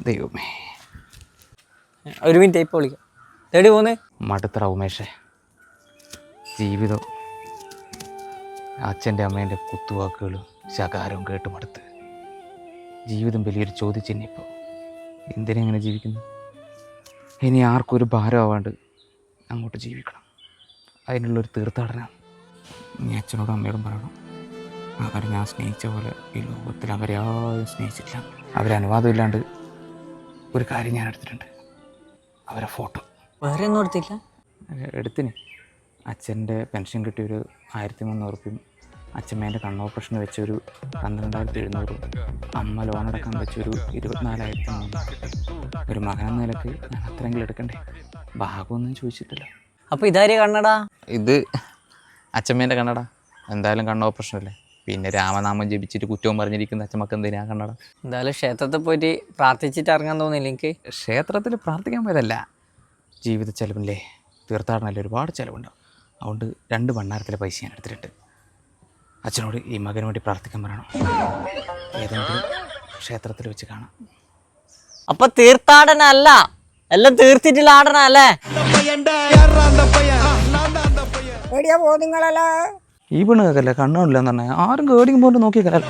ദൈവമേ. ഒരു മിനിറ്റ് ഇപ്പോൾ വിളിക്കാം. തേടി പോന്ന്? മടുത്തറ ഉമേഷേ ജീവിതം അച്ഛന്റെ അമ്മേന്റെ കുത്തുവാക്കുകളും ശകാരവും കേട്ട് മടുത്ത്. ജീവിതം വലിയൊരു ചോദിച്ചിനി ഇപ്പോൾ എന്തിനെങ്ങനെ ജീവിക്കുന്നു? ഇനി ആർക്കും ഒരു ഭാരമാവാണ്ട് അങ്ങോട്ട് ജീവിക്കണം. അതിനുള്ളൊരു തീർത്ഥാടനം നീ അച്ഛനോടും അമ്മയോടും പറയണം. അവരെ ഞാൻ സ്നേഹിച്ച പോലെ ഈ ലോകത്തിൽ അവരെ ആരും സ്നേഹിച്ചിട്ടില്ല. അവരെ അനുവാദം ഇല്ലാണ്ട് ഒരു കാര്യം ഞാൻ എടുത്തിട്ടുണ്ട്. അവരെ ഫോട്ടോ. വേറെ ഒന്നും എടുത്തില്ല? എടുത്തിന്. അച്ഛന്റെ പെൻഷൻ കിട്ടിയൊരു ആയിരത്തി മുന്നൂറ് റുപ്യം അച്ഛമ്മേന്റെ കണ്ണ് ഓപ്പറേഷന് വെച്ചൊരു പന്ത്രണ്ടായിരത്തി എഴുന്നൂറ്. അമ്മ ലോൺ അടക്കാൻ വെച്ചൊരു ഇരുപത്തിനാലായിരത്തി മൂന്ന് ഒരു മകനെന്ന നിലയ്ക്ക് ഞാൻ അത്രയെങ്കിലും എടുക്കണ്ടേ? ഭാഗമൊന്നും ചോദിച്ചിട്ടില്ല. അപ്പോൾ ഇതാര് കണ്ണടാ? ഇത് അച്ഛമ്മേന്റെ കണ്ണടാ. എന്തായാലും കണ്ണ് ഓപ്പറേഷൻ അല്ലേ പിന്നെ രാമനാമം ജപിച്ചിട്ട് കുറ്റവും പറഞ്ഞിരിക്കുന്ന അച്ഛമ്മക്ക് എന്തിനാ കണ്ണട? എന്തായാലും ക്ഷേത്രത്തിൽ പോയിട്ട് പ്രാർത്ഥിച്ചിട്ട് ഇറങ്ങാൻ തോന്നില്ല എനിക്ക് ക്ഷേത്രത്തിൽ പ്രാർത്ഥിക്കാൻ പോയതല്ല. ജീവിത ചെലവില്ലേ? തീർത്ഥാടനമല്ലേ ഒരുപാട് ചിലവുണ്ടാവും അതുകൊണ്ട് രണ്ട് ഭണ്ണാരത്തിലെ പൈസ ഞാൻ എടുത്തിട്ടുണ്ട്. അച്ഛനോട് ഈ മകന് വേണ്ടി പ്രാർത്ഥിക്കാൻ പറയണം. ഏതെങ്കിലും ക്ഷേത്രത്തിൽ വെച്ച് കാണാം. അപ്പൊ തീർത്ഥാടന അല്ല എല്ലാം തീർത്തിട്ടുള്ള ആടന അല്ലേ? പോ നിങ്ങളല്ല. ഈ പെണ്ണുങ്ങൾക്കല്ലേ കണ്ണുമില്ലെന്ന് പറഞ്ഞാൽ ആരും കേടിയും പോയിട്ട് നോക്കിയാൽ